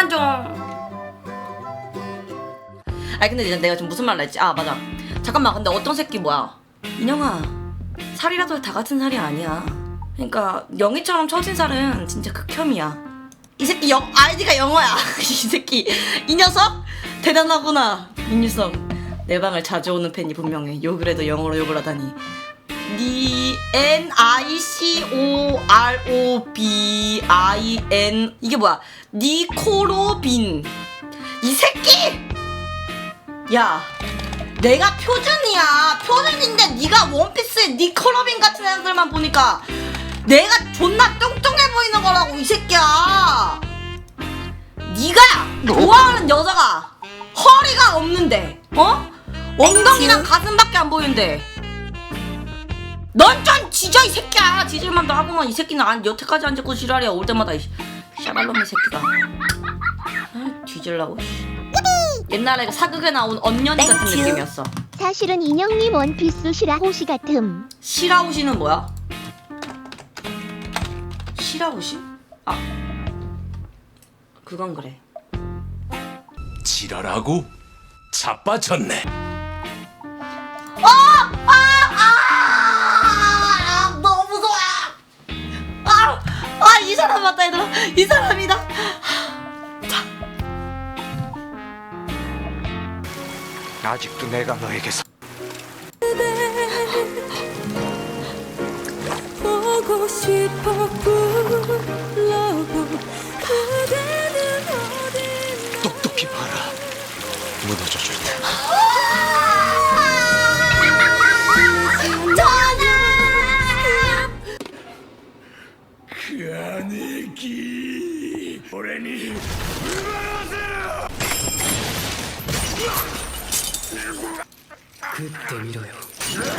그만 좀. 아니 근데 이제 내가 좀 무슨 말을 했지? 아 맞아. 잠깐만 근데 어떤 새끼 뭐야? 인형아 살이라도 다 같은 살이 아니야. 그러니까 영희처럼 처진 살은 진짜 극혐이야. 이 새끼 영 아이디가 영어야. 이 새끼 이 녀석 대단하구나. 민유성 내 방을 자주 오는 팬이 분명해. 욕을 해도 영어로 욕을 하다니. 니 N I C O R O B I N 이게 뭐야? 니코로빈 이 새끼! 야, 내가 표준이야. 표준인데 네가 원피스에 니코로빈 같은 애들만 보니까 내가 존나 뚱뚱해 보이는 거라고 이 새끼야. 네가 좋아하는 여자가 허리가 없는데, 어? 엉덩이랑 가슴밖에 안 보이는데. 넌 좀 지져 이 새끼야. 지질만도 하고만 이 새끼는 안 여태까지 안 짓고 지랄이야. 올 때마다 이 샤발놈의 새끼가. 아, 뒤질라고. 씨. 옛날에 그 사극에 나온 언년이 같은 땡큐. 느낌이었어. 사실은 인형님 원피스 시라 호시 같음. 시라우시는 뭐야? 시라우시? 아, 그건 그래. 지랄하고 자빠졌네. 아, 이 사람이다. 아직도 내가 너에게 서 보고 싶어 불러보 그대는 어디 똑똑히 봐라. 무너져 줄 테니. 아내기 오래니 그때 밀어요. 죽여!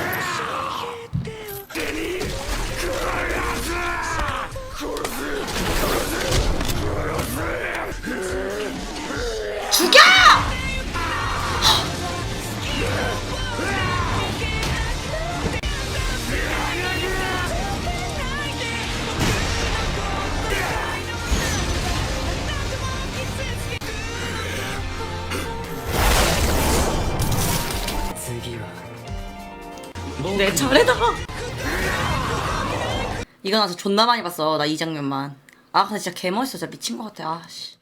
내 차례다. 이거 나서 존나 많이 봤어. 나 이 장면만. 아 근데 진짜 개 멋있어. 진짜 미친 것 같아. 아 씨.